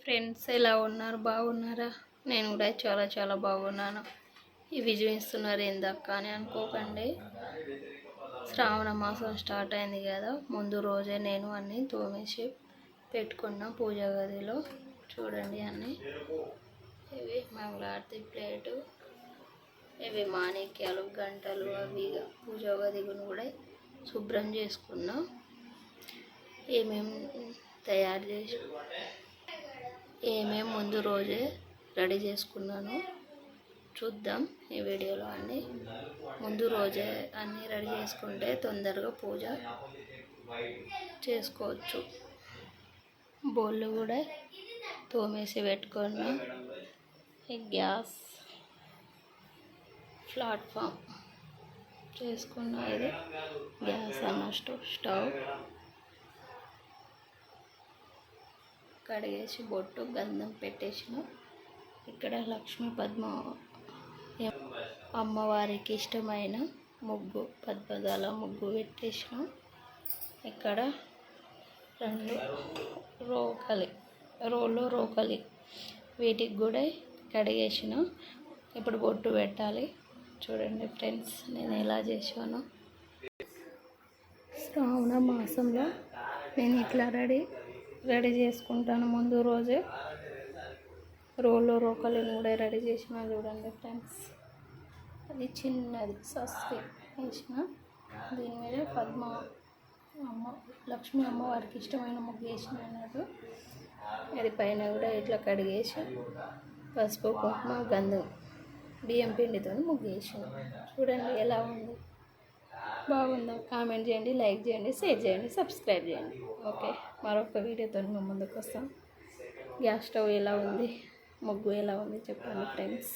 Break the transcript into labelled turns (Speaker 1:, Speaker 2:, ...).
Speaker 1: Friends ఎలా ఉన్నారు? బాగున్నారా? నేను కూడా చాలా చాలా బాగున్నాను. ఇవి చూపిస్తున్నారు ఏందక్క అని అనుకోకండి. శ్రావణ మాసం స్టార్ట్ అయింది కదా. ముందు రోజే నేను అన్నీ తోమేసి పెట్టుకున్నా పూజ గదిలో. చూడండి అన్నీ. ఇవి మంగళారతి ప్లేటు. ఇవి మాణిక్యాలు గంటలు అవి పూజ గదిని కూడా శుభ్రం చేసుకున్నా. ఏమేమి తయారు చేసి ఏమేమి ముందు రోజే రెడీ చేసుకున్నాను. చూద్దాం ఈ వీడియోలో అన్ని ముందు రోజే అన్నీ రెడీ చేసుకుంటే తొందరగా పూజ చేసుకోవచ్చు. బోళ్ళు కూడా తోమేసి పెట్టుకొని గ్యాస్ ప్లాట్ఫామ్ చేసుకున్న ఇది. గ్యాస్ అన్న స్టవ్ స్టవ్. కడిగేసి బొట్టు గంధం పెట్టేసిన. ఇక్కడ లక్ష్మీ పద్మ అమ్మవారికి ఇష్టమైన ముగ్గు పద్మదాల ముగ్గు పెట్టేసిన. ఇక్కడ రెండు రోకలి రోలు రోకలి వీటికి కూడా కడిగేసిన. ఇప్పుడు బొట్టు పెట్టాలి. చూడండి ఫ్రెండ్స్ నేను ఎలా చేశాను. శ్రావణ మాసంలో నేను ఇట్లా రెడీ రెడీ చేసుకుంటాను ముందు రోజే. రోల్లో రోకలిని కూడా రెడీ చేసిన చూడండి ఫ్రెండ్స్. అది చిన్నది సస్తి వేసిన. దీని మీద పద్మ అమ్మ లక్ష్మీ అమ్మవారికి ఇష్టమైన ముగ్గు వేసిన అన్నట్టు. అది పైన కూడా ఇట్లా కడిగేసి పసుపు కుంకుమ గంధం బియ్యం పిండితో ముగ్గు వేసిన చూడండి ఎలా ఉంది. బాగుందా? కామెంట్ చేయండి లైక్ చేయండి షేర్ చేయండి సబ్స్క్రైబ్ చేయండి. ఓకే మరొక వీడియోతో మేము ముందుకు వస్తాం. గ్యాస్ స్టవ్ ఎలా ఉంది? ముగ్గు ఎలా ఉంది? చెప్పండి ఫ్రెండ్స్.